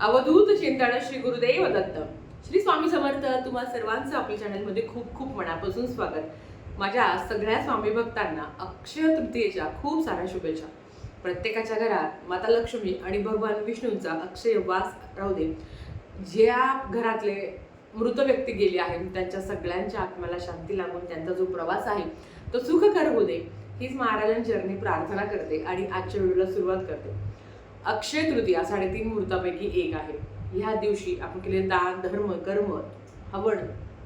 अवधूत चिंतन श्री गुरुदेव दत्त. श्री स्वामी समर्थ तुम्हा सर्वांचं आपल्या चॅनलमध्ये खूप खूप मनापासून स्वागत. माझ्या सगळ्या स्वामी भक्तांना अक्षय तृतीयेच्या खूप साऱ्या शुभेच्छा. प्रत्येकाच्या घरात माता लक्ष्मी आणि भगवान विष्णूंचा अक्षय वास राहू दे. ज्या घरातले मृत व्यक्ती गेले आहेत त्यांच्या सगळ्यांच्या आत्म्याला शांती लागून त्यांचा जो प्रवास आहे तो सुखकर होऊ दे. हीच महाराजांचरणी प्रार्थना करते आणि आजच्या व्हिडिओला सुरुवात करते. अक्षय तृतीया साडेतीन मुहूर्तापैकी एक आहे. ह्या दिवशी आपण केलेले दान धर्म कर्म हवण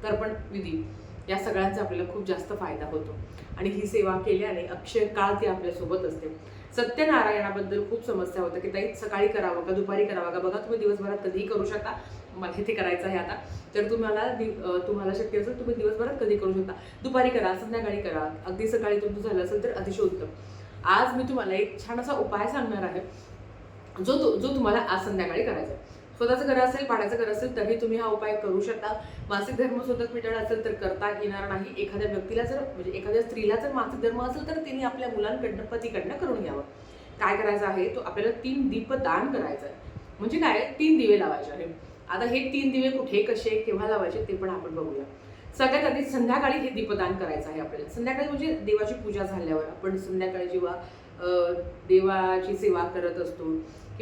तर्पण विधी या सगळ्यांचा आपल्याला खूप जास्त फायदा होतो. आणि ही सेवा केल्याने अक्षय काळ ती आपल्यासोबत असते. सत्यनारायणाबद्दल खूप समस्या होत्या की ताई सकाळी करावं का दुपारी करावं? का बघा तुम्ही दिवसभरात कधीही करू शकता. मला हे ते करायचं आहे आता. तर तुम्हाला तुम्हाला शक्य असेल तुम्ही दिवसभरात कधी करू शकता. दुपारी करा संध्याकाळी करा. अगदी सकाळी तुमचं झालं असेल तर अतिशय उत्तम. आज मी तुम्हाला एक छान असा उपाय सांगणार आहे. जो तो जो तुम्हाला आज संध्याकाळी करायचा आहे. स्वतःचं घर असेल भाड्याचं घर असेल तरी तुम्ही हा उपाय करू शकता. मासिक धर्म स्वतः मिटळ असेल तर करता येणार नाही. एखाद्या व्यक्तीला जर म्हणजे एखाद्या स्त्रीला जर मासिक धर्म असेल तर तिने आपल्या मुलांकडनं पतीकडनं करून घ्यावं. काय करायचं आहे? तो आपल्याला तीन दीप दान करायचं आहे. म्हणजे काय? तीन दिवे लावायचे आहे आता हे तीन दिवे कुठे कसे केव्हा लावायचे ते पण आपण बघूया. सगळ्यात आधी संध्याकाळी हे दीपदान करायचं आहे आपल्याला. संध्याकाळी म्हणजे देवाची पूजा झाल्यावर आपण संध्याकाळी जेव्हा देवाची सेवा करत असतो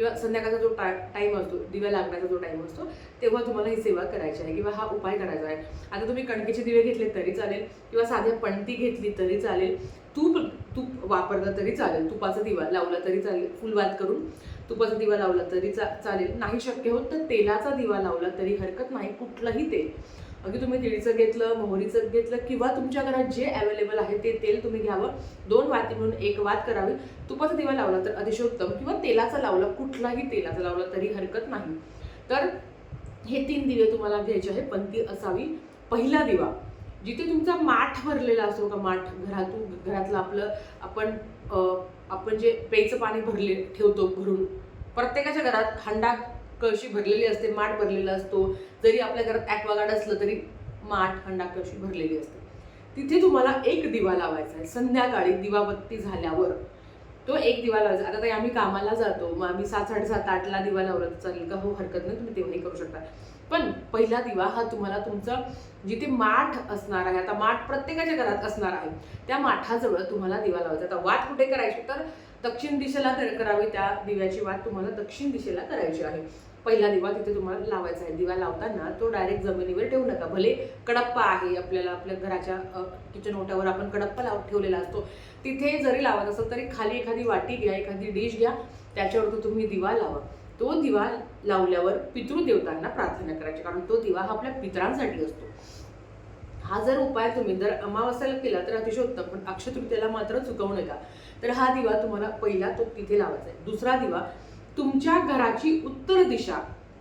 किंवा संध्याकाळचा जो टाय टाईम असतो दिव्या लागण्याचा जो टाईम असतो तेव्हा तुम्हाला ही सेवा करायची आहे किंवा हा उपाय करायचा आहे. आता तुम्ही कणकेचे दिवे घेतले तरी चालेल किंवा साध्या पणती घेतली तरी चालेल. तूप तूप वापरलं तरी चालेल. तुपाचा दिवा लावला तरी चालेल. फुलवात करून तुपाचा दिवा लावला तरी चा चालेल. नाही शक्य होत तर तेलाचा दिवा लावला तरी हरकत नाही. कुठलंही तेल. अगदी तुम्ही तिळीचं घेतलं मोहरीचं घेतलं किंवा तुमच्या घरात जे अवेलेबल आहे ते तेल तुम्ही घ्यावं. दोन वाती म्हणून एक वात करावी. तुपाचा दिवा लावला तर अतिशय उत्तम. किंवा तेलाचा लावला कुठलाही तेलाचा लावला तरी हरकत नाही. तर हे तीन दिवे तुम्हाला घ्यायचे आहे पण ती असावी. पहिला दिवा जिथे तुमचा माठ भरलेला असतो का माठ घरातून घरातलं आपलं आपण आपण जे पेयचं पाणी भरले ठेवतो भरून प्रत्येकाच्या घरात हंडा कळशी भरलेली असते माठ भरलेला असतो. जरी आपल्या घरात ॲक्वागार्ड असलं तरी माठ हंडा कळशी भरलेली असते. तिथे तुम्हाला एक दिवा लावायचा आहे. संध्याकाळी दिवाबत्ती झाल्यावर तो एक दिवा लावायचा. आता ताई आम्ही कामाला जातो. मग आम्ही सात साडेसात आठला दिवा लावला तर चालेल का? हो हरकत नाही. तुम्ही तेव्हाही करू शकता. पण पहिला दिवा हा तुम्हाला तुमचं जिथे माठ असणार आहे आता माठ प्रत्येकाच्या घरात असणार आहे त्या माठाजवळ तुम्हाला दिवा लावायचा. आता वाट कुठे करायची? तर दक्षिण दिशेला करावी. त्या दिव्याची वाट तुम्हाला दक्षिण दिशेला करायची आहे. पहिला दिवा तिथे तुम्हाला लावायचा आहे. दिवा लावताना तो डायरेक्ट जमिनीवर ठेवू नका. भले कडप्पा आहे आपल्याला आपल्या घराच्या किचन ओट्यावर आपण कडप्पा लाव ठेवलेला असतो. तिथे जरी लावत असेल तरी खाली एखादी वाटी घ्या एखादी डिश घ्या त्याच्यावरती तुम्ही दिवा लावा. तो दिवा लावल्यावर पितृदेवतांना प्रार्थना करायची कारण तो दिवा हा आपल्या पितरांसाठी असतो. हा जर उपाय तुम्ही जर अमावस्याला केला तर अतिशय उत्तम पण अक्षतृतीयाला मात्र चुकवू नका. तर हा दिवा तुम्हाला पहिला तो तिथे लावायचा आहे. दुसरा दिवा तुमच्या घराची उत्तर दिशा.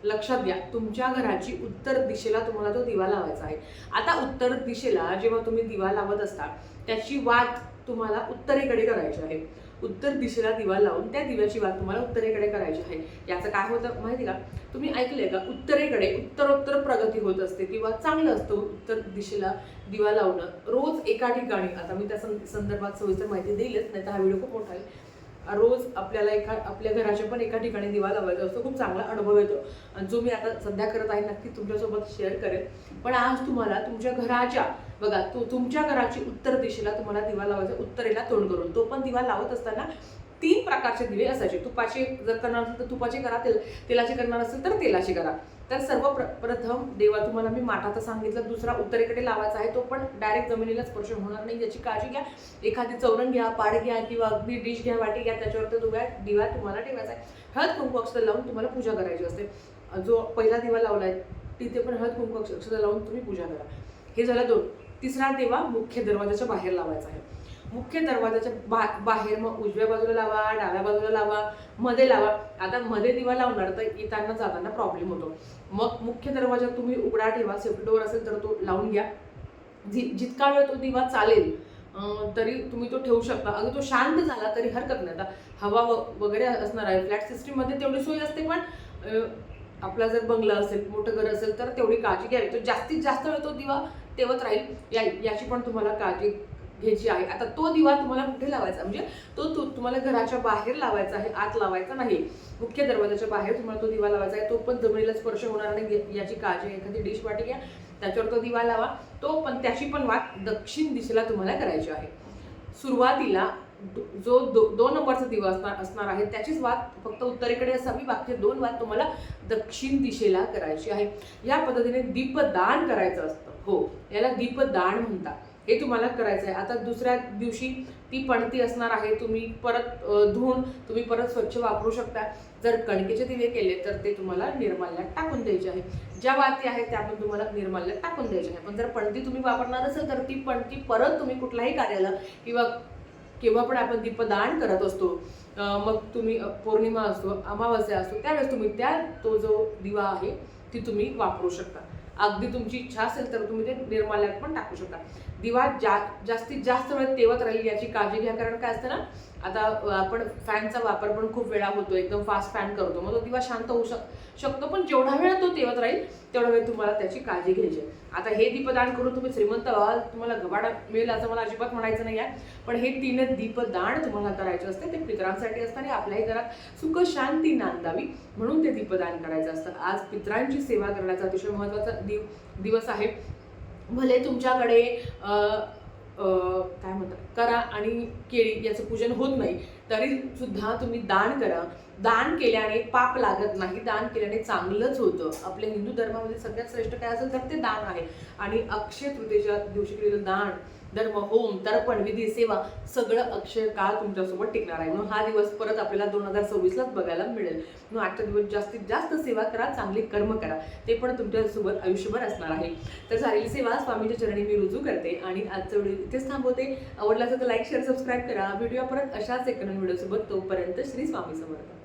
लक्षात घ्या तुमच्या घराची उत्तर दिशेला तुम्हाला तो दिवा लावायचा आहे. आता उत्तर दिशेला जेव्हा तुम्ही दिवा लावत असता त्याची वात तुम्हाला उत्तरेकडे करायची आहे. उत्तर दिशेला दिवा लावून त्या दिव्याची वात तुम्हाला उत्तरेकडे करायची आहे. याचं काय होतं माहिती का? तुम्ही ऐकलंय का? उत्तरेकडे उत्तरोत्तर प्रगती होत असते किंवा चांगलं असतं उत्तर दिशेला दिवा लावणं. रोज एका ठिकाणी आता मी त्या सं- संदर्भात सविस्तर माहिती देईलच नाही तर हा व्हिडिओ खूप मोठा आहे. रोज आपल्याला एका आपल्या घराच्या पण एका ठिकाणी दिवा लावायचा असतो. खूप चांगला अनुभव येतो. आणि जो मी आता सध्या करत आहे नक्की तुमच्यासोबत शेअर करेन. पण आज तुम्हाला तुमच्या घराच्या बघा तो तुमच्या घराची उत्तर दिशेला तुम्हाला दिवा लावायचा उत्तरेला तोंड करून. तो पण दिवा लावत असताना तीन प्रकारचे दिवे असायचे. तुपाचे जर करणार असेल तर तुपाचे करा तेल तेलाचे करणार असेल तर तेलाचे करा. तर सर्व प्र प्रथम देवा तुम्हाला मी माठाचा सांगितलं दुसरा उत्तरेकडे लावायचा आहे तो पण डायरेक्ट जमिनीला स्पर्श होणार नाही याची काळजी घ्या. एखादी चौरण घ्या पाड घ्या किंवा अगदी डिश घ्या वाटी घ्या त्याच्यावर तो दिव्या दिवा तुम्हाला ठेवायचा आहे. हळद कुंकू अक्षर लावून तुम्हाला पूजा करायची असते. जो पहिला दिवा आहे तिथे पण हळद कुंकू अक्षर लावून तुम्ही पूजा करा. हे झालं दोन. तिसरा देवा मुख्य दरवाजाच्या बाहेर लावायचा आहे. मुख्य दरवाजाच्या बा बाहेर मग उजव्या बाजूला लावा डाव्या बाजूला लावा मध्ये लावा. आता मध्ये दिवा लावणार तर येताना जाताना प्रॉब्लेम होतो. मग मुख्य दरवाजा तुम्ही उघडा ठेवा सेफ्टी डोअर असेल तर तो लावून घ्या. जि जितका वेळ तो दिवा चालेल तरी तुम्ही तो ठेवू शकता. अगदी तो शांत झाला तरी हरकत नाही. आता हवा व- वगैरे असणार आहे. फ्लॅट सिस्टीममध्ये तेवढी सोय असते पण आपला जर बंगला असेल मोठं घर असेल तर तेवढी काळजी घ्यावी. तो जास्तीत जास्त वेळ तो दिवा तेवत राहील. या याची पण तुम्हाला काळजी घ्यायची आहे. आता तो दिवा तुम्हाला कुठे लावायचा? म्हणजे तो तु- तुम्हाला घराच्या बाहेर लावायचा आहे आत लावायचा नाही. मुख्य दरवाजाच्या बाहेर तुम्हाला तो दिवा लावायचा आहे. तो पण जमिनीला स्पर्श होणार नाही याची काळजी एखादी डिश वाटी घ्या त्याच्यावर तो दिवा लावा. तो पण त्याची पण वाट दक्षिण दिशेला तुम्हाला करायची आहे. सुरुवातीला जो दो दोन नंबरचा दिवा असणार असणार आहे त्याचीच वात फक्त उत्तरेकडे असावी. बाकी दोन वात तुम्हाला दक्षिण दिशेला करायची आहे. या पद्धतीने दीपदान करायचं असतं. हो याला दीपदान म्हणतात. हे तुम्हाला करायचं आहे आता दुसऱ्या दिवशी ती पणती असणार आहे तुम्ही परत धुवून तुम्ही परत स्वच्छ वापरू शकता. जर कणकेचे दिवे केले तर ते तुम्हाला निर्माल्यात टाकून द्यायचे आहे. ज्या वाती आहेत त्या पण तुम्हाला निर्माल्यात टाकून द्यायच्या आहे. पण जर पणती तुम्ही वापरणार असेल तर ती पणती परत तुम्ही कुठल्याही कार्याला किंवा केव्हा पण आपण दीपदान करत असतो मग तुम्ही पौर्णिमा असतो अमावस्या असतो त्यावेळेस तुम्ही त्या तो जो दिवा आहे ती तुम्ही वापरू शकता. अगदी तुमची इच्छा असेल तर तुम्ही ते निर्माल्यात पण टाकू शकता. दिवा जा जास्तीत जास्त वेळ तेवत राहील याची काळजी घ्या. कारण काय असतं ना आता आपण फॅनचा वापर पण खूप वेळा होतो. एकदम फास्ट फॅन करतो. मग तो दिवा शांत होऊ शक शकतो. पण जेवढा वेळ तो तेवत राहील तेवढा वेळ तुम्हाला त्याची काळजी घ्यायची आहे. आता हे दीपदान करून तुम्ही श्रीमंत व्हाल तुम्हाला गबाडा मिळेल असं मला अजिबात म्हणायचं नाही आहे. पण हे तीन दीपदान तुम्हाला करायचे असते ते पितरांसाठी असतं आणि आपल्याही घरात सुख शांती नांदावी म्हणून ते दीपदान करायचं असतं. आज पितरांची सेवा करण्याचा अतिशय महत्त्वाचा दिव दिवस आहे. भले तुमच्याकडे काय म्हणतात करा आणि केळी याचं पूजन होत नाही तरी सुद्धा तुम्ही दान करा. दान केल्याने पाप लागत नाही. दान केल्याने चांगलंच होतं. आपल्या हिंदू धर्मामध्ये सगळ्यात श्रेष्ठ काय असेल तर ते दान आहे. आणि अक्षय तृतीच्या दिवशी केलेलं दान धर्म होम तर्पण विधी सेवा सगळं अक्षय काळ तुमच्यासोबत टिकणार आहे. म्हणून हा दिवस परत आपल्याला दोन हजार सव्वीसलाच बघायला मिळेल. म्हणून आजच्या दिवस जास्तीत जास्त सेवा करा चांगली कर्म करा. ते पण तुमच्यासोबत आयुष्यभर असणार आहे. तर झालेली सेवा स्वामीच्या चरणी मी रुजू करते आणि आजचं व्हिडिओ इथेच थांबवते. आवडला असेल तर लाईक शेअर सबस्क्राईब करा. व्हिडिओ परत अशाच एक व्हिडिओसोबत तोपर्यंत श्री स्वामी समर्थ.